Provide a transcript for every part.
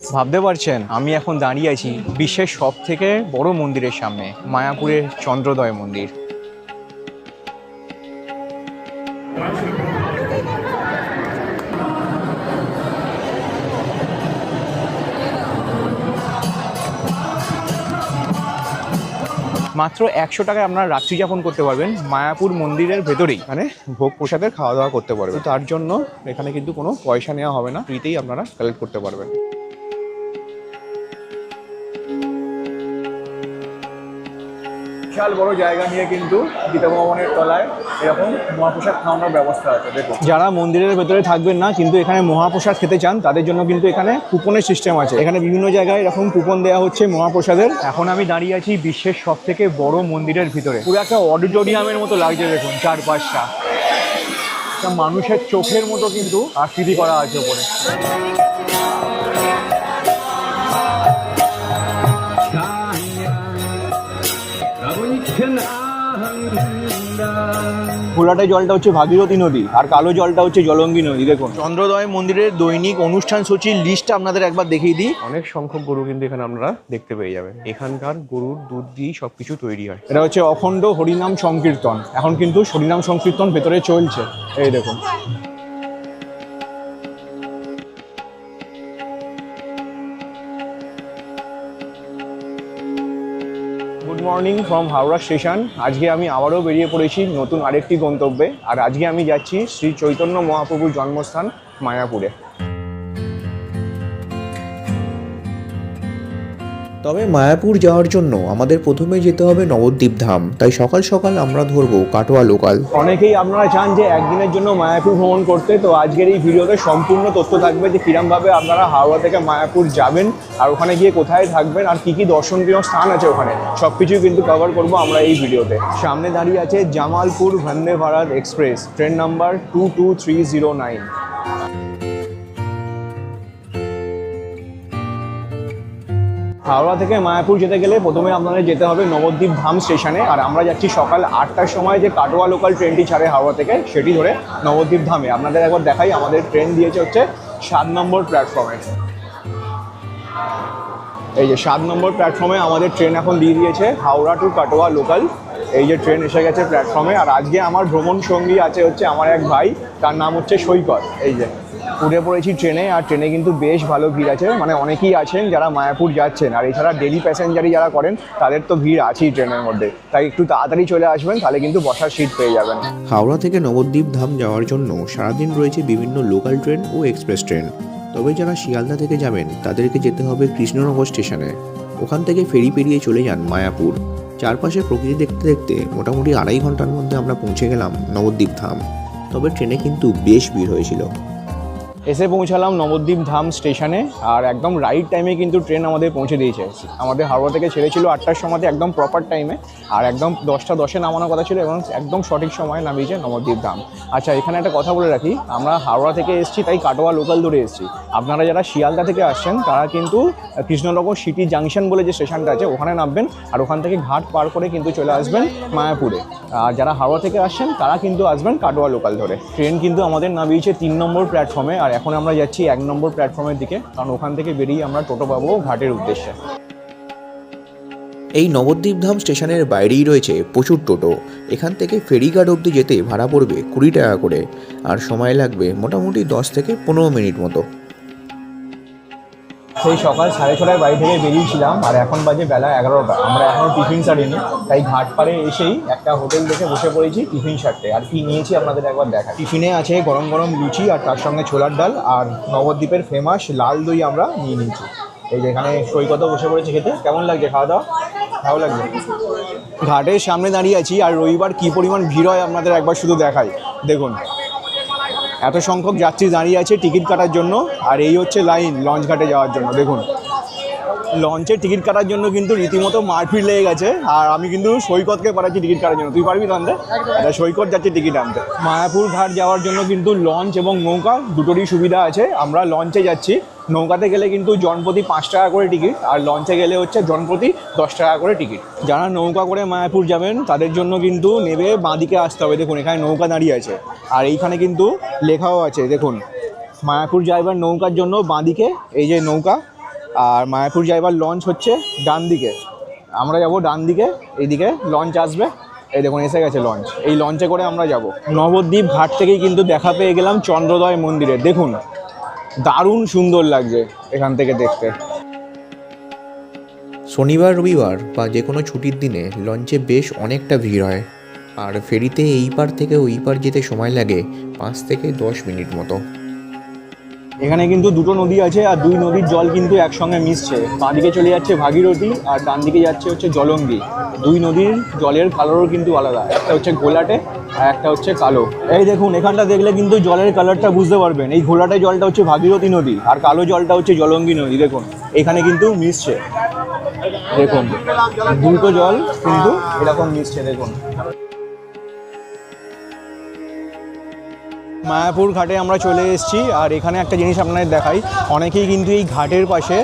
ভাবতে পারছেন আমি এখন দাঁড়িয়ে আছি বিশ্বের সব থেকে বড় মন্দিরের সামনে মায়াপুরের চন্দ্রোদয় মন্দির। মাত্র একশো টাকায় আপনারা রাত্রি যাপন করতে পারবেন মায়াপুর মন্দিরের ভেতরেই। মানে ভোগ প্রসাদের খাওয়া দাওয়া করতে পারবেন। তার জন্য এখানে কিন্তু কোনো পয়সা নেওয়া হবে না ফ্রিতেই আপনারা কালেক্ট করতে পারবেন। বিশাল বড় জায়গা নিয়ে কিন্তু গীতাভবনের তলায় এরকম মহাপ্রসাদ খাওয়ানোর ব্যবস্থা আছে দেখুন। যারা মন্দিরের ভেতরে থাকবেন না কিন্তু এখানে মহাপ্রসাদ খেতে চান তাদের জন্য কিন্তু এখানে কুপনের সিস্টেম আছে। এখানে বিভিন্ন জায়গায় এরকম কুপন দেওয়া হচ্ছে মহাপ্রসাদের। এখন আমি দাঁড়িয়ে আছি বিশ্বের সব থেকে বড় মন্দিরের ভিতরে। পুরো একটা অডিটোরিয়ামের মতো লাগছে দেখুন চারপাশটা। মানুষের চোখের মতো কিন্তু আকৃতি করা আছে ওপরে। ঘোলাটে জলটা হচ্ছে ভাগীরথী নদী আর কালো জলটা হচ্ছে জলঙ্গি নদী দেখুন। চন্দ্রদয় মন্দিরের দৈনিক অনুষ্ঠান সূচির লিস্টটা আপনাদের একবার দেখিয়ে দিই। অনেক সংখ্যক গরু কিন্তু এখানে আপনারা দেখতে পেয়ে যাবেন। এখানকার গরুর দুধ দিয়ে সবকিছু তৈরি হয়। এটা হচ্ছে অখণ্ড হরিনাম সংকীর্তন। এখন কিন্তু হরিনাম সংকীর্তন ভেতরে চলছে। এই দেখুন। Good morning from Howrah station. আজকে আমি আবারও বেরিয়ে পড়েছি নতুন আরেকটি গন্তব্যে। আর আজকে আমি যাচ্ছি শ্রী চৈতন্য মহাপ্রভুর জন্মস্থান মায়াপুরে। তবে মায়াপুর যাওয়ার জন্য আমাদের প্রথমে যেতে হবে নবদ্বীপ ধাম। তাই সকাল সকাল আমরা ধরবো কাটোয়া লোকাল। অনেকেই আপনারা চান যে একদিনের জন্য মায়াপুর ভ্রমণ করতে, তো আজকের এই ভিডিওতে সম্পূর্ণ তথ্য থাকবে যে কিরমভাবে আপনারা হাওড়া থেকে মায়াপুর যাবেন আর ওখানে গিয়ে কোথায় থাকবেন আর কি কি দর্শনীয় স্থান আছে ওখানে সব কিছুই কিন্তু কভার করব আমরা এই ভিডিওতে। সামনে দাঁড়িয়ে আছে Jamalpur Vande Bharat express, train number two two three zero nine Howrah থেকে মায়াপুর যেতে গেলে প্রথমে আপনাদের যেতে হবে নবদ্বীপ ধাম স্টেশনে, আর আমরা যাচ্ছি সকাল আটটার সময় যে কাটোয়া লোকাল ট্রেনটি ছাড়ে হাওড়া থেকে, সেটি ধরে নবদ্বীপ ধামে। আপনাদের একবার দেখাই, আমাদের ট্রেন দিয়েছে হচ্ছে সাত নম্বর প্ল্যাটফর্মে এই যে সাত নম্বর প্ল্যাটফর্মে আমাদের ট্রেন এখন দিয়ে দিয়েছে হাওড়া টু কাটোয়া লোকাল এই যে ট্রেন এসে গেছে প্ল্যাটফর্মে আর আজকে আমার ভ্রমণ সঙ্গী আছে হচ্ছে আমার এক ভাই, তার নাম হচ্ছে সৈকত। এই যে উঠে পড়েছি ট্রেনে, আর ট্রেনে কিন্তু বেশ ভালো ভিড় আছে। মানে অনেকেই আছেন যারা মায়াপুর যাচ্ছেন, আর এছাড়া ডেলি প্যাসেঞ্জারই যারা করেন, তাদের তো ভিড় আছেই ট্রেনের মধ্যে। তাই একটু তাড়াতাড়ি চলে আসবেন, তাহলে কিন্তু বসার সিট পেয়ে যাবেন। হাওড়া থেকে নবদ্বীপ ধাম যাওয়ার জন্য সারাদিন রয়েছে বিভিন্ন লোকাল ট্রেন ও এক্সপ্রেস ট্রেন তবে যারা শিয়ালদা থেকে যাবেন, তাদেরকে যেতে হবে কৃষ্ণনগর স্টেশনে। ওখান থেকে ফেরি পেরিয়ে চলে যান মায়াপুর। চারপাশে প্রকৃতি দেখতে দেখতে মোটামুটি আড়াই ঘণ্টার মধ্যে আমরা পৌঁছে গেলাম নবদ্বীপ ধাম। তবে ট্রেনে কিন্তু বেশ ভিড় হয়েছিল। এসে পৌঁছালাম নবদ্বীপ ধাম স্টেশনে, আর একদম রাইট টাইমে কিন্তু ট্রেন আমাদের পৌঁছে দিয়েছে। আমাদের হাওড়া থেকে ছেড়েছিল আটটার সময় একদম প্রপার টাইমে আর একদম দশটা দশে নামানোর কথা ছিল এবং একদম সঠিক সময় নামিয়েছে নবদ্বীপ ধাম। আচ্ছা এখানে একটা কথা বলে রাখি, আমরা হাওড়া থেকে এসেছি, তাই কাটোয়া লোকাল ধরে এসেছি। আপনারা যারা শিয়ালদা থেকে আসছেন, তারা কিন্তু কৃষ্ণনগর সিটি জাংশন বলে যে স্টেশনটা আছে, ওখানে নামবেন, আর ওখান থেকে ঘাট পার করে কিন্তু চলে আসবেন মায়াপুরে। আর যারা হাওড়া থেকে আসছেন, তারা কিন্তু আসবেন কাটোয়া লোকাল ধরে। ট্রেন কিন্তু আমাদের নামিয়েছে তিন নম্বর প্ল্যাটফর্মে আর এখন আমরা যাচ্ছি এক নম্বর প্ল্যাটফর্মের দিকে, কারণ ওখান থেকে বেরিয়ে আমরা টোটো পাবো ঘাটের উদ্দেশ্যে। এই নবদ্বীপধাম স্টেশনের বাইরেই রয়েছে প্রচুর টোটো। এখান থেকে ফেরিঘাট অবধি যেতে ভাড়া পড়বে কুড়ি টাকা করে। আর সময় লাগবে মোটামুটি দশ থেকে পনেরো মিনিট মতো। সেই সকাল সাড়ে ছটায় বাড়ি থেকে বেরিয়েছিলাম, আর এখন বাজে বেলা এগারোটা। আমরা এখনও টিফিন সারিনি, তাই ঘাট পাড়ে এসেই একটা হোটেল দেখে বসে পড়েছি টিফিন সারতে। আর কি নিয়েছি আপনাদের একবার দেখা টিফিনে আছে গরম গরম লুচি আর তার সঙ্গে ছোলার ডাল আর নবদ্বীপের ফেমাস লাল দই আমরা নিয়ে নিয়েছি। এই যেখানে সৈকত বসে পড়েছে খেতে। কেমন লাগছে খাওয়া দাওয়া? ভালো লাগছে? ঘাটের সামনে দাঁড়িয়ে আছি, আর রবিবার কী পরিমাণ ভিড় হয় আপনাদের একবার শুধু দেখাই। দেখুন এত সংখ্যক যাত্রী দাঁড়িয়ে আছে টিকিট কাটার জন্য। আর এই হচ্ছে লাইন, লঞ্চ ঘাটে যাওয়ার জন্য। দেখুন। লঞ্চের টিকিট কাটার জন্য কিন্তু রীতিমতো মারপিট লেগে গেছে। আর আমি কিন্তু সৈকতকে পাঠাচ্ছি টিকিট কাটার জন্য। তুই পারবি তো আনতে? আচ্ছা সৈকত যাচ্ছে টিকিট আনতে। মায়াপুর ঘাট যাওয়ার জন্য কিন্তু লঞ্চ এবং নৌকা দুটোরই সুবিধা আছে। আমরা লঞ্চে যাচ্ছি। নৌকাতে গেলে কিন্তু জনপ্রতি পাঁচ টাকা করে টিকিট আর লঞ্চে গেলে হচ্ছে জনপ্রতি দশ টাকা করে টিকিট যারা নৌকা করে মায়াপুর যাবেন তাদের জন্য কিন্তু নেবে বাঁদিকে আসতে হবে। দেখুন এখানে নৌকা দাঁড়িয়ে আছে। আর এইখানে কিন্তু লেখাও আছে। দেখুন মায়াপুর যাইবার নৌকার জন্য বাঁদিকে এই যে নৌকা আর মায়াপুর যাইবার লঞ্চ হচ্ছে ডান দিকে। আমরা যাব ডান দিকে, এইদিকে লঞ্চ আসবে। এই দেখুন, এসে গেছে লঞ্চ এই লঞ্চে করে আমরা যাব। নবদ্বীপ ঘাট থেকেই কিন্তু দেখা পেয়ে গেলাম চন্দ্রোদয় মন্দিরে। দেখুন, দারুণ সুন্দর লাগছে এখান থেকে দেখতে। শনিবার, রবিবার বা যে কোনো ছুটির দিনে লঞ্চে বেশ অনেকটা ভিড় হয়। আর ফেরিতে এই পার থেকে ওই পার যেতে সময় লাগে পাঁচ থেকে দশ মিনিট মতো। এখানে কিন্তু দুটো নদী আছে আর দুই নদীর জল কিন্তু একসঙ্গে মিশছে। বাঁদিকে চলে যাচ্ছে ভাগীরথী আর ডান দিকে যাচ্ছে হচ্ছে জলঙ্গি। দুই নদীর জলের কালারও কিন্তু আলাদা। একটা হচ্ছে ঘোলাটে আর একটা হচ্ছে কালো। এই দেখুন, এখানটা দেখলে কিন্তু জলের কালারটা বুঝতে পারবেন। এই ঘোলাটে জলটা হচ্ছে ভাগীরথী নদী আর কালো জলটা হচ্ছে জলঙ্গি নদী। দেখুন, এখানে কিন্তু মিশছে। দেখুন, দুটো জল কিন্তু এরকম মিশছে। দেখুন। মায়াপুর ঘাটে আমরা চলে এসেছি। আর এখানে একটা জিনিস আপনাদের দেখাই। অনেকেই কিন্তু এই ঘাটের পাশে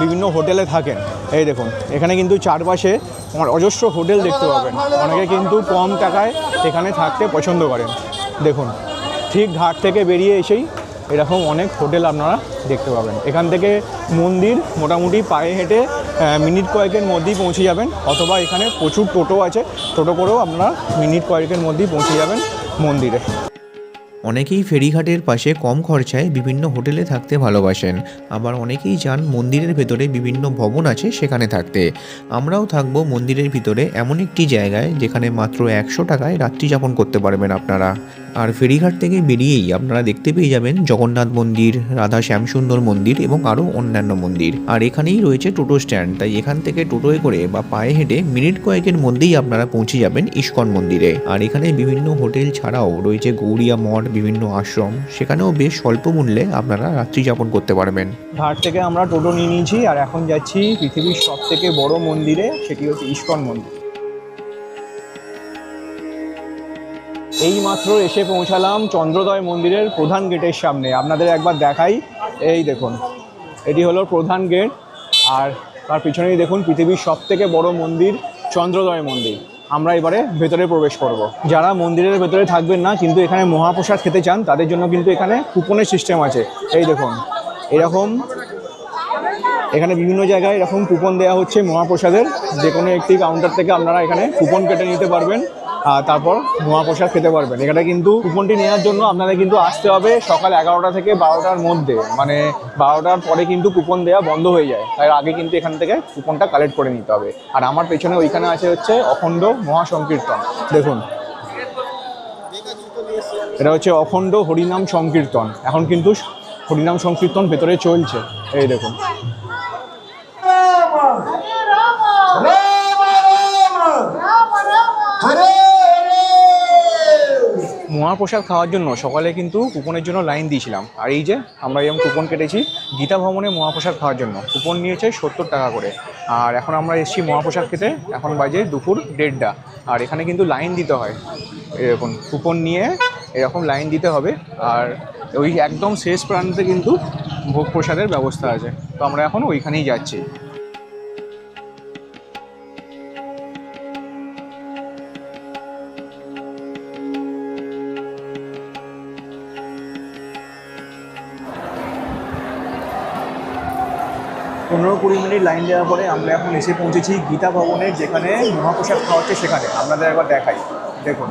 বিভিন্ন হোটেলে থাকেন। এই দেখুন, এখানে কিন্তু চারপাশে অজস্র হোটেল দেখতে পাবেন। অনেকে কিন্তু কম টাকায় এখানে থাকতে পছন্দ করেন। দেখুন, ঠিক ঘাট থেকে বেরিয়ে এসেই এরকম অনেক হোটেল আপনারা দেখতে পাবেন। এখান থেকে মন্দির মোটামুটি পায়ে হেঁটে মিনিট কয়েকের মধ্যেই পৌঁছে যাবেন। অথবা এখানে প্রচুর টোটো আছে, টোটো করেও আপনারা মিনিট কয়েকের মধ্যেই পৌঁছে যাবেন মন্দিরে। অনেকেই ফেরিঘাটের পাশে কম খরচায় বিভিন্ন হোটেলে থাকতে ভালোবাসেন। আবার অনেকেই যান মন্দিরের ভেতরে বিভিন্ন ভবন আছে সেখানে থাকতে। আমরাও থাকব মন্দিরের ভিতরে এমন একটি জায়গায় যেখানে মাত্র একশো টাকায় রাত্রি যাপন করতে পারবেন আপনারা। আর ফেরিঘাট থেকে বেরিয়েই আপনারা দেখতে পেয়ে যাবেন জগন্নাথ মন্দির, রাধা শ্যামসুন্দর মন্দির এবং আরও অন্যান্য মন্দির। আর এখানেই রয়েছে টোটো স্ট্যান্ড, তাই এখান থেকে টোটোয় করে বা পায়ে হেঁটে মিনিট কয়েকের মধ্যেই আপনারা পৌঁছে যাবেন ইস্কন মন্দিরে। আর এখানে বিভিন্ন হোটেল ছাড়াও রয়েছে গৌরিয়া মঠ বিভিন্ন আশ্রম, সেখানেও বেশ স্বল্প মূল্যে আপনারা রাত্রি যাপন করতে পারবেন। ঘাট থেকে আমরা টোটো নিয়ে নিয়েছি আর এখন যাচ্ছি পৃথিবীর সব থেকে বড় মন্দিরে, সেটি হচ্ছে ইস্কন মন্দির। এই মাত্র এসে পৌঁছালাম চন্দ্রোদয় মন্দিরের প্রধান গেটের সামনে। আপনাদের একবার দেখাই। এই দেখুন, এটি হলো প্রধান গেট। আর তার পিছনেই দেখুন পৃথিবীর সব থেকে বড় মন্দির, চন্দ্রোদয় মন্দির। আমরা এবারে ভেতরে প্রবেশ করব। যারা মন্দিরের ভেতরে থাকবেন না, কিন্তু এখানে মহাপ্রসাদ খেতে চান, তাদের জন্য কিন্তু এখানে কুপনের সিস্টেম আছে। এই দেখুন, এরকম এখানে বিভিন্ন জায়গায় এরকম কুপন দেওয়া হচ্ছে মহাপ্রসাদের। যে কোনো একটি কাউন্টার থেকে আপনারা এখানে কুপন কেটে নিতে পারবেন। আর তারপর মহাপ্রসাদ খেতে পারবেন। এখানে কিন্তু কুপনটি নেওয়ার জন্য আপনাদের কিন্তু আসতে হবে সকাল এগারোটা থেকে বারোটার মধ্যে। মানে বারোটার পরে কিন্তু কুপন দেওয়া বন্ধ হয়ে যায়। তাই আগে কিন্তু এখান থেকে কুপনটা কালেক্ট করে নিতে হবে। আর আমার পেছনে ওইখানে আছে হচ্ছে অখণ্ড মহাসংকীর্তন। দেখুন। এটা হচ্ছে অখণ্ড হরিনাম সংকীর্তন। এখন কিন্তু হরিনাম সংকীর্তন ভেতরে চলছে। এই দেখুন। মহাপ্রসাদ খাওয়ার জন্য সকালে কিন্তু কুপনের জন্য লাইন দিয়েছিলাম। আর এই যে আমরা যেমন কুপন কেটেছি, গীতা ভবনে মহাপ্রসাদ খাওয়ার জন্য। কুপন নিয়েছে সত্তর টাকা করে। আর এখন আমরা এসেছি মহাপ্রসাদ খেতে, এখন বাজে দুপুর দেড়টা। আর এখানে কিন্তু লাইন দিতে হয়। এরকম কুপন নিয়ে এরকম লাইন দিতে হবে। আর ওই একদম শেষ প্রান্তে কিন্তু ভোগ প্রসাদের ব্যবস্থা আছে। তো আমরা এখন ওইখানেই যাচ্ছি। পনেরো কুড়ি মিনিট লাইন দেওয়ার পরে আমরা এখন এসে পৌঁছেছি গীতা ভবনের যেখানে মহাপ্রসাদ খাওয়াচ্ছে সেখানে। আপনাদের একবার দেখাই। দেখুন।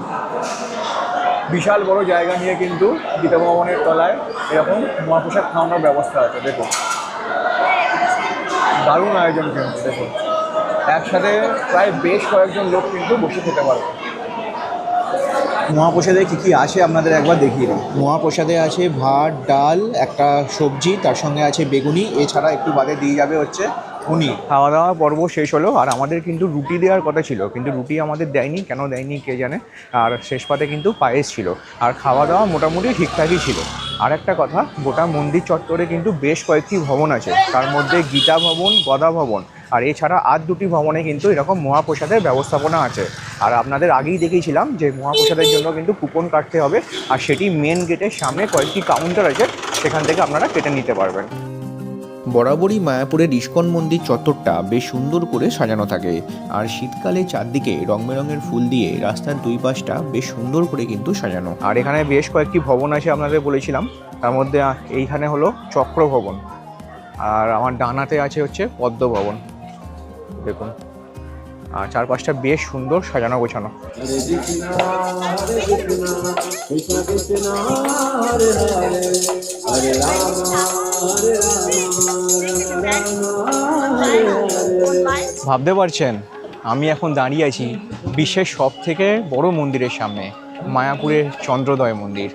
বিশাল বড় জায়গা নিয়ে কিন্তু গীতা ভবনের তলায় এরকম মহাপ্রসাদ খাওয়ানোর ব্যবস্থা আছে। দেখুন। দারুণ আয়োজন কিন্তু, দেখুন। একসাথে প্রায় বেশ কয়েকজন লোক কিন্তু বসে খেতে পারবে। মহাপ্রসাদে কী কী আসে আপনাদের একবার দেখিয়ে দিই। মহাপ্রসাদে আছে ভাত, ডাল, একটা সবজি, তার সঙ্গে আছে বেগুনি, এছাড়া একটু বাদে দিয়ে যাবে হচ্ছে পনির। খাওয়া দাওয়া পর্ব শেষ হলো, আর আমাদের কিন্তু রুটি দেওয়ার কথা ছিল, কিন্তু রুটি আমাদের দেয়নি, কেন দেয়নি কে জানে? আর শেষ পাতে কিন্তু পায়েস ছিল, আর খাওয়া দাওয়া মোটামুটি ঠিকঠাকই ছিল। আর একটা কথা, গোটা মন্দির চত্বরে কিন্তু বেশ কয়েকটি ভবন আছে, তার মধ্যে গীতা ভবন, গদা ভবন আর এছাড়া আর দুটি ভবনে কিন্তু এরকম মহাপ্রসাদের ব্যবস্থাপনা আছে। আর আপনাদের আগেই দেখিয়েছিলাম যে মহাপ্রসাদের জন্য কিন্তু কুপন কাটতে হবে আর সেটি মেন গেটের সামনে কয়েকটি কাউন্টার আছে সেখান থেকে আপনারা কেটে নিতে পারবেন। বরাবরই মায়াপুরের ইস্কন মন্দির চত্বরটা বেশ সুন্দর করে সাজানো থাকে আর শীতকালে চারদিকে রং বেরঙের ফুল দিয়ে রাস্তার দুই পাশটা বেশ সুন্দর করে কিন্তু সাজানো। আর এখানে বেশ কয়েকটি ভবন আছে আপনাদের বলেছিলাম তার মধ্যে এইখানে হলো চক্র ভবন আর আমার ডানাতে আছে হচ্ছে পদ্ম ভবন দেখুন। আর চারপাশটা বেশ সুন্দর সাজানো গোছানো। ভাবতে পারছেন, আমি এখন দাঁড়িয়ে আছি বিশ্বের সব থেকে বড় মন্দিরের সামনে, মায়াপুরের চন্দ্রোদয় মন্দির।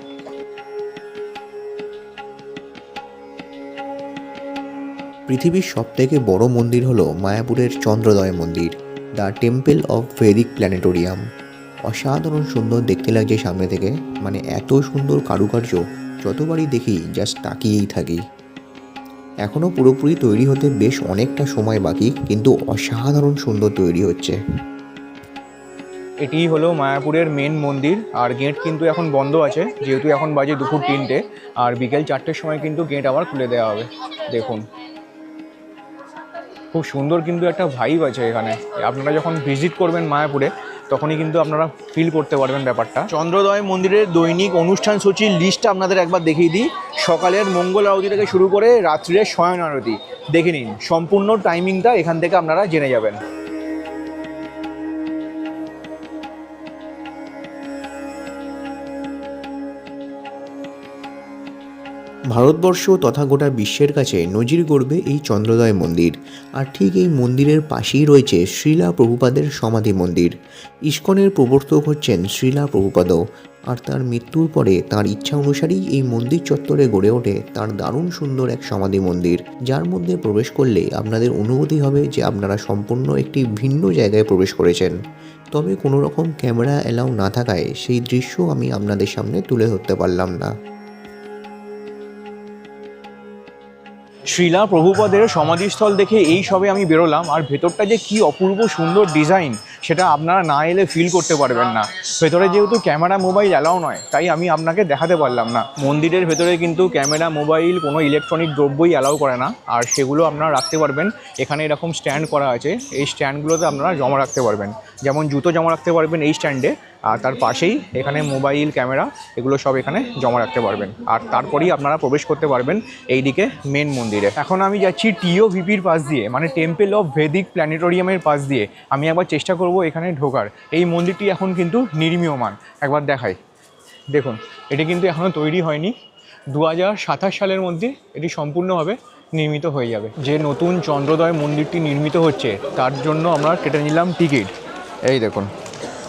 পৃথিবীর সবথেকে বড় মন্দির হলো মায়াপুরের Chandrodaya Mandir, the temple of vedic planetarium. অসাধারণ সুন্দর দেখতে লাগছে সামনে থেকে মানে এত সুন্দর কারুকার্য, যতবারই দেখি জাস্ট তাকিয়েই থাকি। এখনও পুরোপুরি তৈরি হতে বেশ অনেকটা সময় বাকি, কিন্তু অসাধারণ সুন্দর তৈরি হচ্ছে। এটি হলো মায়াপুরের মেন মন্দির, আর গেট কিন্তু এখন বন্ধ আছে, যেহেতু এখন বাজে দুপুর তিনটে, আর বিকেল চারটের সময় কিন্তু গেট আবার খুলে দেওয়া হবে। দেখুন। খুব সুন্দর কিন্তু একটা ভাইব আছে এখানে। আপনারা যখন ভিজিট করবেন মায়াপুরে, তখনই কিন্তু আপনারা ফিল করতে পারবেন ব্যাপারটা। চন্দ্রদয় মন্দিরের দৈনিক অনুষ্ঠান সূচির লিস্টটা আপনাদের একবার দেখিয়ে দিই। সকালের মঙ্গল আরতি থেকে শুরু করে রাত্রির শয়ন আরতি। দেখে নিন, সম্পূর্ণ টাইমিংটা এখান থেকে আপনারা জেনে যাবেন। ভারতবর্ষ তথা গোটা বিশ্বের কাছে নজির গড়বে এই চন্দ্রোদয় মন্দির। আর ঠিক এই মন্দিরের পাশেই রয়েছে শ্রীলা প্রভুপাদের সমাধি মন্দির। ইস্কনের প্রবর্তক হচ্ছেন শ্রীলা প্রভুপাদ। আর তার মৃত্যুর পরে তার ইচ্ছা অনুসারেই এই মন্দির চত্বরে গড়ে ওঠে তার দারুণ সুন্দর এক সমাধি মন্দির, যার মধ্যে প্রবেশ করলে আপনাদের অনুভূতি হবে যে আপনারা সম্পূর্ণ একটি ভিন্ন জায়গায় প্রবেশ করেছেন। তবে কোনো রকম ক্যামেরা অ্যালাউ না থাকায় সেই দৃশ্য আমি আপনাদের সামনে তুলে ধরতে পারলাম না। শ্রীলা প্রভুপদের সমাধিস্থল দেখে এই সবে আমি বেরোলাম, আর ভেতরটা যে কি অপূর্ব সুন্দর ডিজাইন সেটা আপনারা না এলে ফিল করতে পারবেন না। ভেতরে যেহেতু ক্যামেরা মোবাইল অ্যালাও নয়, তাই আমি আপনাকে দেখাতে পারলাম না। মন্দিরের ভেতরে কিন্তু ক্যামেরা মোবাইল কোনো ইলেকট্রনিক দ্রব্যই অ্যালাউ করে না, আর সেগুলো আপনারা রাখতে পারবেন। এখানে এরকম স্ট্যান্ড করা আছে, এই স্ট্যান্ডগুলোতে আপনারা জমা রাখতে পারবেন। যেমন জুতো জমা রাখতে পারবেন এই স্ট্যান্ডে, আর তার পাশেই এখানে মোবাইল, ক্যামেরা, এগুলো সব এখানে জমা রাখতে পারবেন। আর তারপরেই আপনারা প্রবেশ করতে পারবেন এইদিকে মেন মন্দিরে। এখন আমি যাচ্ছি টিও ভিপির পাশ দিয়ে মানে টেম্পল অফ ভেদিক প্ল্যানেটোরিয়ামের পাশ দিয়ে। আমি একবার চেষ্টা করব এখানে ঢোকার। এই মন্দিরটি এখন কিন্তু নির্মীয়মান। একবার দেখাই। দেখুন, এটি কিন্তু এখনও তৈরি হয়নি। দু হাজার সাতাশ সালের মধ্যে এটি সম্পূর্ণভাবে নির্মিত হয়ে যাবে। যে নতুন চন্দ্রোদয় মন্দিরটি নির্মিত হচ্ছে, তার জন্য আমরা কেটে নিলাম টিকিট। এই দেখুন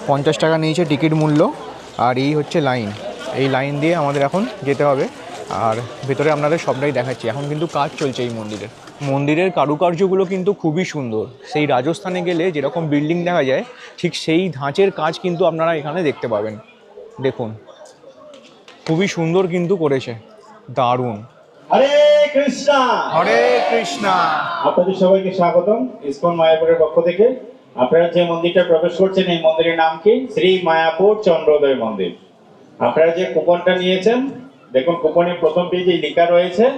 পঞ্চাশ টাকা নিয়েছে টিকিট মূল্য আর এই হচ্ছে লাইন। এই লাইন দিয়ে আমাদের এখন যেতে হবে আর ভেতরে আপনাদের সবটাই দেখাচ্ছি। এখন কিন্তু কাজ চলছে এই মন্দিরের। মন্দিরের কারুকার্যগুলো কিন্তু খুবই সুন্দর। সেই রাজস্থানে গেলে যেরকম বিল্ডিং দেখা যায় ঠিক সেই ধাঁচের কাজ কিন্তু আপনারা এখানে দেখতে পাবেন। দেখুন খুবই সুন্দর কিন্তু করেছে। দারুণ। হরে কৃষ্ণা! হরে কৃষ্ণা! আপনাদের সবাইকে স্বাগতম। ইসকন মায়াপুরের পক্ষ থেকে। আপনারা যে মন্দিরটা প্রবেশ করছেন এই মন্দিরের নাম কি? শ্রী মায়াপুর চন্দ্রোদয় মন্দির। আপনারা যে কুপনটা নিয়েছেন দেখুন কুপনের প্রথম পেজে লেখা রয়েছে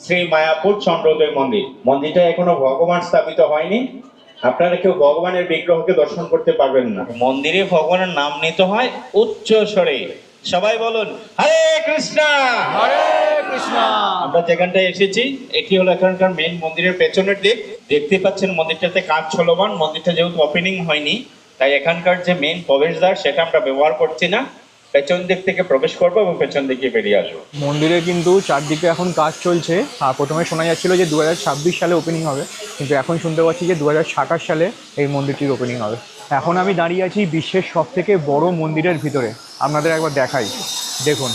শ্রী মায়াপুর চন্দ্রোদয় মন্দির। মন্দিরটা এখনও ভগবান স্থাপিত হয়নি। আপনারা কেউ ভগবানের বিগ্রহকে দর্শন করতে পারবেন না। মন্দিরে ভগবানের নাম নিতে হয় উচ্চ স্বরে। সবাই বলুন হরে কৃষ্ণা! হরে কৃষ্ণা! আমরা যেখানটায় এসেছি এটি হলো এখানকার মেন মন্দিরের পেছনের দিক। দেখতে পাচ্ছেন মন্দিরটাতে কাজ চলমান। মন্দিরটা যেহেতু ওপেনিং হয়নি, তাই এখানকার যে মেন প্রবেশদ্বার সেটা আমরা ব্যবহার করছি না। পেছন দিক থেকে প্রবেশ করব এবং পেছন দিকে বেরিয়ে আসব। মন্দিরে কিন্তু চারদিকে এখন কাজ চলছে। আর প্রথমে শোনা যাচ্ছিল যে দুহাজার ছাব্বিশ সালে ওপেনিং হবে, কিন্তু এখন শুনতে পাচ্ছি যে দুহাজার সাতাশ সালে এই মন্দিরটির ওপেনিং হবে। এখন আমি দাঁড়িয়ে আছি বিশ্বের সব থেকে বড় মন্দিরের ভিতরে। আপনাদের একবার দেখাই। দেখুন,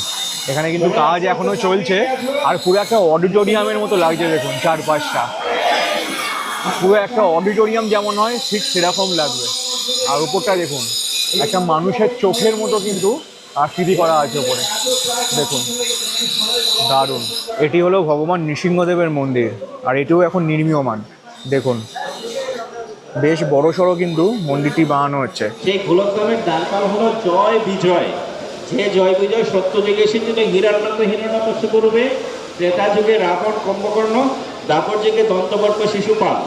এখানে কিন্তু কাজ এখনও চলছে। আর পুরো একটা অডিটোরিয়ামের মতো লাগছে, দেখুন, চারপাশটা। পুরো একটা অডিটোরিয়াম যেমন হয়, ঠিক সেরকম লাগবে। আর উপরটা দেখুন, একটা মানুষের চোখের মতো কিন্তু আকৃতি করা আছে ওপরে দেখুন, দারুণ। এটি হলো ভগবান নৃসিংহদেবের মন্দির, আর এটিও এখন নির্মীয়মান। দেখুন, বেশ বড় সড়ো কিন্তু মন্দিরটি বানানো হচ্ছে। সেই গোলকধামের ডালপাল হলো জয় বিজয়। যে জয় বিজয় সত্য যুগে এসেছিল হিরণ্যক হিরণ্যকশ্য করবে ত্রেতা যুগে রাবণ কুম্ভকর্ণ দাপর যুগে দন্তবর্ষ শিশুপাল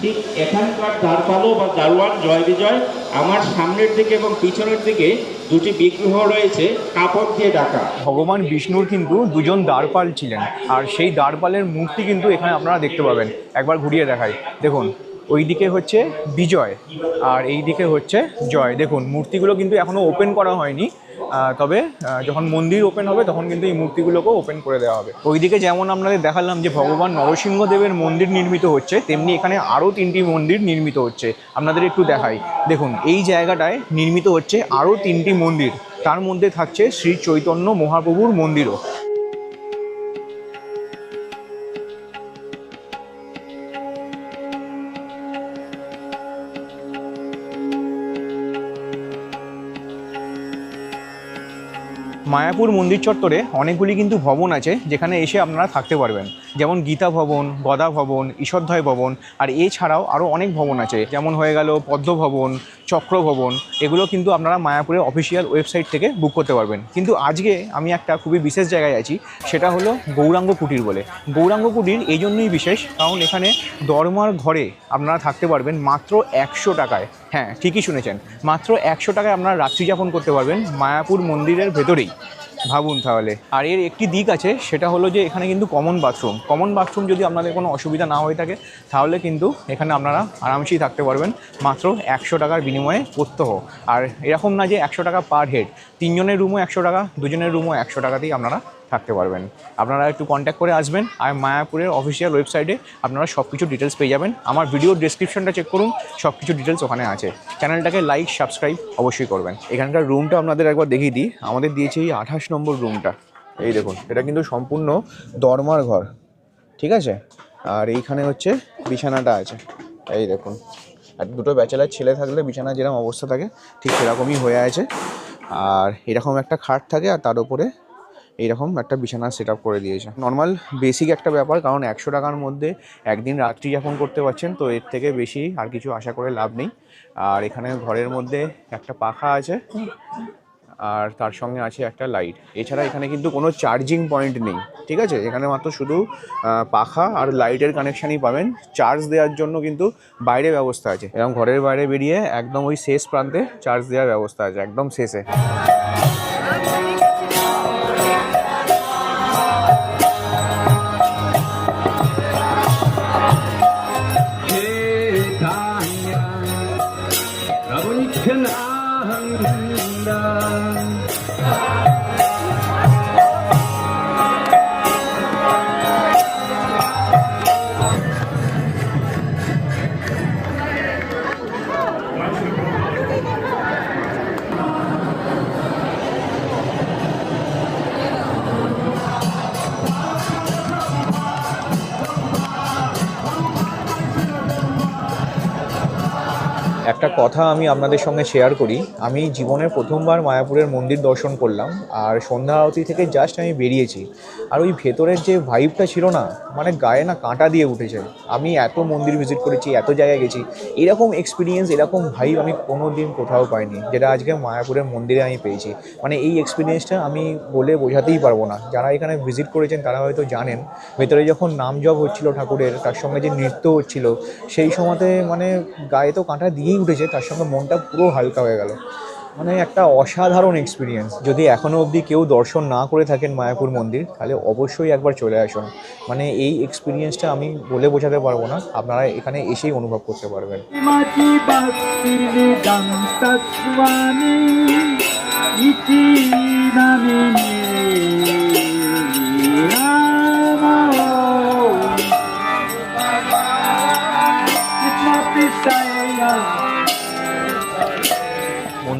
ঠিক এখানকার দ্বারপালও বা দারোয়ান জয় বিজয় আমার সামনের দিকে এবং পিছনের দিকে দুটি বিগ্রহ রয়েছে, কাপড় দিয়ে ঢাকা। ভগবান বিষ্ণুর কিন্তু দুজন দ্বারপাল ছিলেন, আর সেই দ্বারপালের মূর্তি কিন্তু এখানে আপনারা দেখতে পাবেন। একবার ঘুরিয়ে দেখাই। দেখুন, ওই দিকে হচ্ছে বিজয়, আর এই দিকে হচ্ছে জয়। দেখুন, মূর্তিগুলো কিন্তু এখনও ওপেন করা হয়নি। তবে যখন মন্দির ওপেন হবে, তখন কিন্তু এই মূর্তিগুলোকেও ওপেন করে দেওয়া হবে। ওইদিকে যেমন আপনাদের দেখালাম যে ভগবান নরসিংহদেবের মন্দির নির্মিত হচ্ছে, তেমনি এখানে আরও তিনটি মন্দির নির্মিত হচ্ছে। আপনাদের একটু দেখাই। দেখুন, এই জায়গাটায় নির্মিত হচ্ছে আরও তিনটি মন্দির। তার মধ্যে থাকছে শ্রী চৈতন্য মহাপ্রভুর মন্দিরও। মায়াপুর মন্দির চত্বরে অনেকগুলি কিন্তু ভবন আছে যেখানে এসে আপনারা থাকতে পারবেন। যেমন গীতা ভবন, গদা ভবন ঈশ্বরধয় ভবন, আর এছাড়াও আরও অনেক ভবন আছে। যেমন হয়ে গেল পদ্ম ভবন, চক্র ভবন, এগুলো কিন্তু আপনারা মায়াপুরের অফিসিয়াল ওয়েবসাইট থেকে বুক করতে পারবেন। কিন্তু আজকে আমি একটা খুবই বিশেষ জায়গায় আছি, সেটা হলো গৌরাঙ্গ কুটির বলে। গৌরাঙ্গ কুটির এই জন্যই বিশেষ, কারণ এখানে দরমার ঘরে আপনারা থাকতে পারবেন মাত্র একশো টাকায়। হ্যাঁ ঠিকই শুনেছেন। মাত্র একশো টাকায় আপনারা রাত্রি যাপন করতে পারবেন মায়াপুর মন্দিরের ভেতরেই। ভাবুন তাহলে। আর এর একটি দিক আছে, সেটা হলো যে এখানে কিন্তু কমন বাথরুম কমন বাথরুম যদি আপনাদের কোনো অসুবিধা না হয়ে থাকে, তাহলে কিন্তু এখানে আপনারা আরামসেই থাকতে পারবেন। মাত্র একশো টাকার বিনিময়ে প্রত্যহ। আর এরকম না যে একশো টাকা পার হেড তিনজনের রুমও একশো টাকা, দুজনের রুমও একশো টাকাতেই আপনারা থাকতে পারবেন। আপনারা একটু কন্ট্যাক্ট করে আসবেন, আর মায়াপুরের অফিসিয়াল ওয়েবসাইটে আপনারা সব কিছু ডিটেলস পেয়ে যাবেন। আমার ভিডিও ডেসক্রিপশনটা চেক করুন সব কিছু ডিটেলস ওখানে আছে। চ্যানেলটাকে লাইক সাবস্ক্রাইব অবশ্যই করবেন। এখানকার রুমটা আপনাদের একবার দেখিয়ে দিই। আমাদের দিয়েছে এই আঠাশ নম্বর রুমটা এই দেখুন, এটা কিন্তু সম্পূর্ণ দরমার ঘর। ঠিক আছে? আর এইখানে হচ্ছে বিছানাটা আছে। এই দেখুন, আর দুটো ব্যাচেলার ছেলে থাকলে বিছানা যেরকম অবস্থা থাকে, ঠিক সেরকমই হয়ে আছে। আর এরকম একটা খাট থাকে, আর তার উপরে এইরকম একটা বিছানা সেট করে দিয়েছে। নর্মাল বেসিক একটা ব্যাপার, কারণ একশো টাকার মধ্যে একদিন রাত্রি যাপন করতে পারছেন, তো এর থেকে বেশি আর কিছু আশা করে লাভ নেই। আর এখানে ঘরের মধ্যে একটা পাখা আছে, আর তার সঙ্গে আছে একটা লাইট এছাড়া এখানে কিন্তু কোনো চার্জিং পয়েন্ট নেই, ঠিক আছে? এখানে মাত্র শুধু পাখা আর লাইটের কানেকশানই পাবেন। চার্জ দেওয়ার জন্য কিন্তু বাইরে ব্যবস্থা আছে। এবং ঘরের বাইরে বেরিয়ে একদম ওই শেষ প্রান্তে চার্জ দেওয়ার ব্যবস্থা আছে, একদম শেষে। একটা কথা আমি আপনাদের সঙ্গে শেয়ার করি। আমি জীবনের প্রথমবার মায়াপুরের মন্দির দর্শন করলাম, আর সন্ধ্যা আরতি থেকে জাস্ট আমি বেরিয়েছি। আর ওই ভেতরের যে ভাইবটা ছিল না মানে গায়ে না কাঁটা দিয়ে উঠেছে। আমি এত মন্দির ভিজিট করেছি, এত জায়গায় গেছি, এরকম এক্সপিরিয়েন্স এরকম ভাইব আমি কোনো দিন কোথাও পাইনি, যেটা আজকে মায়াপুরের মন্দিরে আমি পেয়েছি। মানে এই এক্সপিরিয়েন্সটা আমি বলে বোঝাতেই পারব না। যারা এখানে ভিজিট করেছেন, তারা হয়তো জানেন, ভেতরে যখন নাম জপ হচ্ছিল ঠাকুরের, তার সঙ্গে যে নৃত্য হচ্ছিল, সেই সময়তে মানে গায়ে তো কাঁটা দিয়েই উঠেছে, তার সঙ্গে মনটা পুরো হালকা হয়ে গেল। মানে একটা অসাধারণ এক্সপিরিয়েন্স যদি এখনও অবধি কেউ দর্শন না করে থাকেন মায়াপুর মন্দির, তাহলে অবশ্যই একবার চলে আসুন। মানে এই এক্সপিরিয়েন্সটা আমি বলে বোঝাতে পারব না, আপনারা এখানে এসেই অনুভব করতে পারবেন।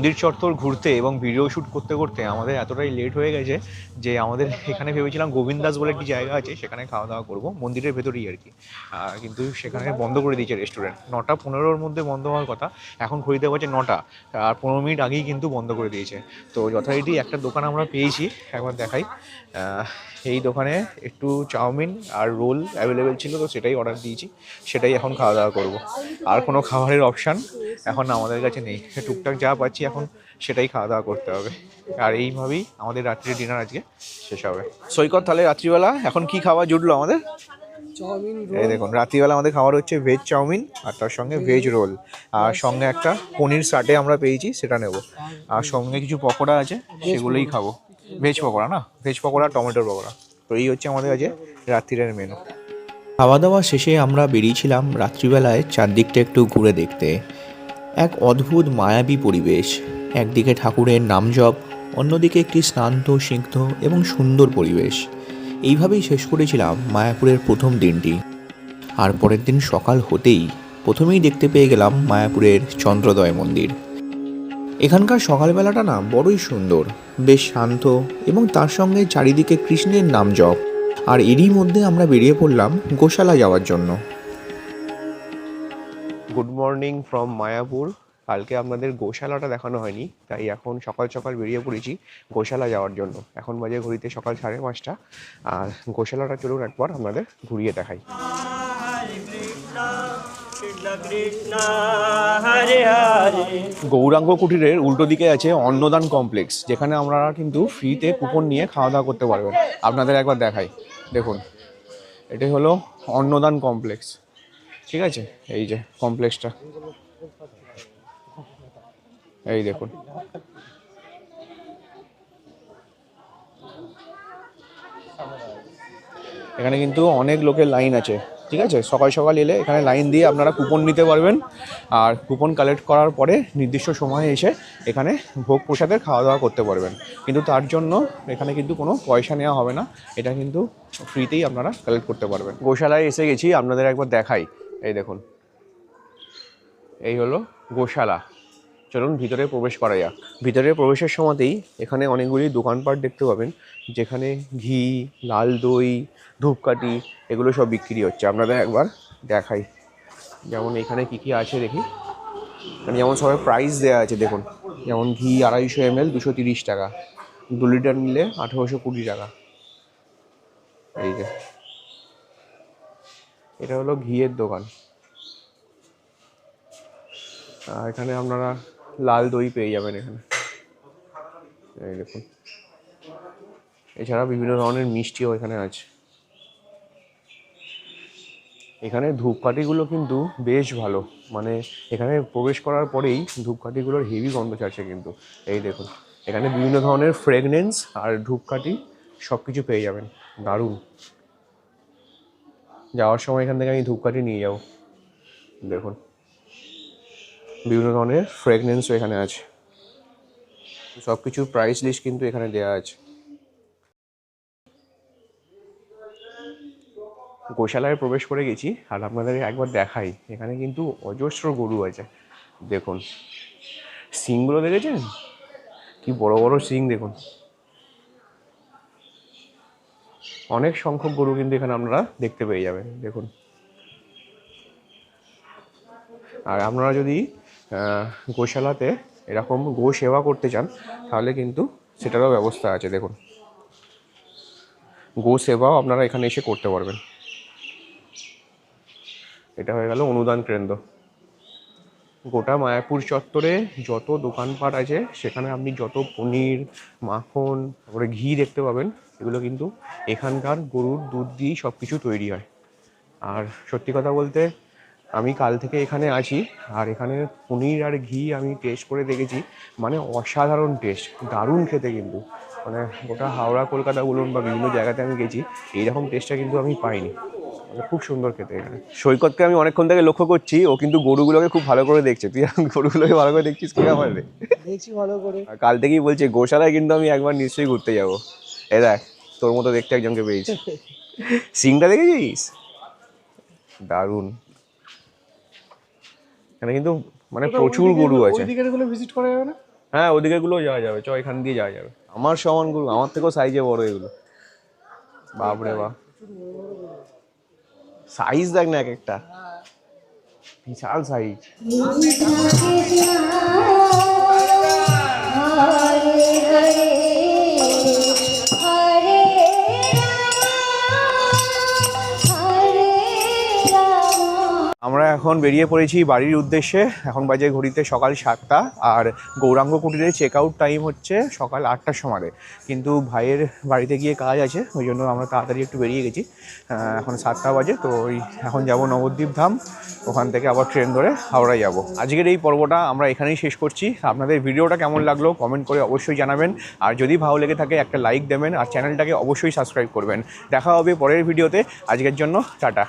মন্দির চত্বর ঘুরতে এবং ভিডিও শ্যুট করতে করতে আমাদের এতটাই লেট হয়ে গেছে যে আমাদের এখানে ভেবেছিলাম গোবিন্দাস বলে একটি জায়গা আছে, সেখানে খাওয়া দাওয়া করব। মন্দিরের ভেতরেই আর কি। কিন্তু সেখানে বন্ধ করে দিয়েছে রেস্টুরেন্ট নটা পনেরোর মধ্যে বন্ধ হওয়ার কথা। এখন ঘড়িতে বাজে নটা। আর পনেরো মিনিট আগেই কিন্তু বন্ধ করে দিয়েছে। তো যথারীতি একটা দোকান আমরা পেয়েছি, একবার দেখাই। এই দোকানে একটু চাউমিন আর রোল অ্যাভেলেবেল ছিল, তো সেটাই অর্ডার দিয়েছি। সেটাই এখন খাওয়া দাওয়া করব। আর কোনো খাবারের অপশান এখন আমাদের কাছে নেই। টুকটাক যা পাচ্ছি এখন সেটাই খাওয়া দাওয়া করতে হবে। আর এইভাবেই আমাদের রাত্রির ডিনার আজকে শেষ হবে। সৈকত তাহলে রাত্রিবেলা এখন কি খাওয়া জুটলো আমাদের? এই দেখুন রাত্রিবেলা আমাদের খাবার হচ্ছে ভেজ চাউমিন আর তার সঙ্গে ভেজ রোল আর সঙ্গে একটা পনির সাটে আমরা পেয়েছি সেটা নেব। আর সঙ্গে কিছু পকোড়া আছে সেগুলোই খাব। ভেজ পকোড়া না? ভেজ পকোড়া টমেটোর পকোড়া। তো এই হচ্ছে আমাদের কাছে রাত্রিরের মেনু খাওয়া দাওয়া শেষে আমরা বেরিয়েছিলাম রাত্রিবেলায় চারদিকটা একটু ঘুরে দেখতে। এক অদ্ভুত মায়াবী পরিবেশ। একদিকে ঠাকুরের নাম জপ, অন্যদিকে একটি স্নান্ত সিদ্ধ এবং সুন্দর পরিবেশ। এইভাবেই শেষ করেছিলাম মায়াপুরের প্রথম দিনটি। আর পরের দিন সকাল হতেই প্রথমেই দেখতে পেয়ে গেলাম মায়াপুরের চন্দ্রোদয় মন্দির। এখানকার সকালবেলাটা না বড়ই সুন্দর, বেশ শান্ত এবং তার সঙ্গে চারিদিকে কৃষ্ণের নাম জপ। আর এরই মধ্যে আমরা বেরিয়ে পড়লাম গোশালা যাওয়ার জন্য। গুড মর্নিং ফ্রম মায়াপুর কালকে আপনাদের গোশালাটা দেখানো হয়নি, তাই এখন সকাল সকাল বেরিয়ে পড়েছি গোশালা যাওয়ার জন্য। এখন বাজে ঘড়িতে সকাল সাড়ে পাঁচটা। আর গোশালাটা চলুন একবার আপনাদের ঘুরিয়ে দেখাই। গৌরাঙ্গ কুটিরের উল্টো দিকে আছে অন্নদান কমপ্লেক্স, যেখানে আপনারা কিন্তু ফ্রিতে কুপন নিয়ে খাওয়া দাওয়া করতে পারবেন। আপনাদের একবার দেখাই। দেখুন, এটাই হলো অন্নদান কমপ্লেক্স। ঠিক আছে? এই যে কমপ্লেক্সটা এই দেখুন। এখানে কিন্তু অনেক লোকের লাইন আছে, ঠিক আছে? সকাল সকাল এলে এখানে লাইন দিয়ে আপনারা কুপন নিতে পারবেন। আর কুপন কালেক্ট করার পরে নির্দিষ্ট সময়ে এসে এখানে ভোগ প্রসাদের খাওয়া দাওয়া করতে পারবেন। কিন্তু তার জন্য এখানে কিন্তু কোনো পয়সা নেওয়া হবে না। এটা কিন্তু ফ্রিতেই আপনারা কালেক্ট করতে পারবেন। গোশালায় এসে গেছি, আপনাদের একবার দেখাই। এই দেখুন। এই হলো গোশালা। চলুন ভিতরে প্রবেশ করা যাক। ভিতরে প্রবেশের সময়তেই এখানে অনেকগুলি দোকানপাট দেখতে পাবেন, যেখানে ঘি, লাল দই, ধূপকাঠি এগুলো সব বিক্রি হচ্ছে। আপনাদের একবার দেখাই। যেমন এখানে কি কি আছে দেখি। মানে যেমন সবাই প্রাইস দেওয়া আছে, দেখুন। যেমন ঘি আড়াইশো এম এল দুশো তিরিশ টাকা। দু লিটার নিলে আঠেরোশো কুড়ি টাকা। এই যে। এটা হলো ঘিয়ের দোকান। এখানে আপনারা লাল দই পেয়ে যাবেন এখানে। এই দেখুন। এছাড়া বিভিন্ন ধরনের মিষ্টিও এখানে আছে। এখানে ধূপকাঠিগুলো কিন্তু বেশ ভালো। মানে এখানে প্রবেশ করার পরেই ধূপকাঠিগুলোর হেভি গন্ধ ছাড়ছে কিন্তু। এই দেখুন। এখানে বিভিন্ন ধরনের ফ্রেগনেন্স আর ধূপকাঠি সব কিছু পেয়ে যাবেন। দারুণ। যাওয়ার সময় এখান থেকে আমি ধূপকাঠি নিয়ে যাব। দেখুন। বিভিন্ন ধরনের ফ্রেগনেন্সও এখানে আছে। সব কিছুর প্রাইস লিস্ট কিন্তু এখানে দেওয়া আছে। গোশালায় প্রবেশ করে গেছি আর আপনাদের একবার দেখাই। এখানে কিন্তু অজস্র গরু আছে। দেখুন। সিংগুলো দেখেছেন? কি বড় বড় সিং দেখুন। অনেক সংখ্যক গরু কিন্তু এখানে আপনারা দেখতে পেয়ে যাবেন, দেখুন। আর আপনারা যদি গোশালাতে এরকম গো সেবা করতে চান, তাহলে কিন্তু সেটারও ব্যবস্থা আছে, দেখুন। গো সেবাও আপনারা এখানে এসে করতে পারবেন। এটা হয়ে গেল অনুদান কেন্দ্র। গোটা মায়াপুর চত্বরে যত দোকানপাট আছে, সেখানে আপনি যত পনির, মাখন, তারপরে ঘি দেখতে পাবেন। এগুলো কিন্তু এখানকার গরুর দুধ দিয়েই সব কিছু তৈরি হয়। আর সত্যি কথা বলতে আমি কাল থেকে এখানে আছি আর এখানে পনির আর ঘি আমি টেস্ট করে দেখেছি মানে অসাধারণ টেস্ট দারুণ খেতে কিন্তু। মানে গোটা হাওড়া কলকাতা বলুন বা বিভিন্ন জায়গাতে আমি গেছি এইরকম টেস্টটা কিন্তু আমি পাইনি। মানে খুব সুন্দর খেতে এখানে। সৈকতকে আমি অনেকক্ষণ থেকে লক্ষ্য করছি ও কিন্তু গরুগুলোকে খুব ভালো করে দেখছে। তুই এখন গরুগুলোকে ভালো করে দেখছিস কি আমার দেখছি ভালো করে। কাল থেকেই বলছে গোশালায় কিন্তু আমি একবার নিশ্চয়ই ঘুরতে যাব। এ দেখ তোর মতো দেখতে একজনকে পেয়েছি। সিংটা দেখেছিস? দারুণ। এখানে কিন্তু মানে প্রচুর গরু আছে। ভিজিট করা যাবে না? হ্যাঁ ওদিকে গুলো যাওয়া যাবে চ এখান দিয়ে যাওয়া যাবে। আমার সমান গরু আমার থেকেও সাইজে বড় এগুলো। বাপরে বাপ। সাইজ দেখ না এক একটা। বিশাল সাইজ হরে হরে হরে আমরা এখন বেরিয়ে পড়েছি বাড়ির উদ্দেশ্যে। এখন বাজে ঘড়িতে সকাল সাতটা, আর গৌরাঙ্গ কুটিরের চেক আউট টাইম হচ্ছে সকাল আটটার সময় কিন্তু ভাইয়ের বাড়িতে গিয়ে কাজ আছে, ওই জন্য আমরা তাড়াতাড়ি একটু বেরিয়ে গেছি। এখন সাতটা বাজে, তো ওই এখন যাব নবদ্বীপ ধাম, ওখান থেকে আবার ট্রেন ধরে হাওড়া যাব। আজকের এই পর্বটা আমরা এখানেই শেষ করছি। আপনাদের ভিডিওটা কেমন লাগল কমেন্ট করে অবশ্যই জানাবেন। আর যদি ভালো লেগে থাকে একটা লাইক দেবেন, আর চ্যানেলটাকে অবশ্যই সাবস্ক্রাইব করবেন। দেখা হবে পরের ভিডিওতে। আজকের জন্য টাটা।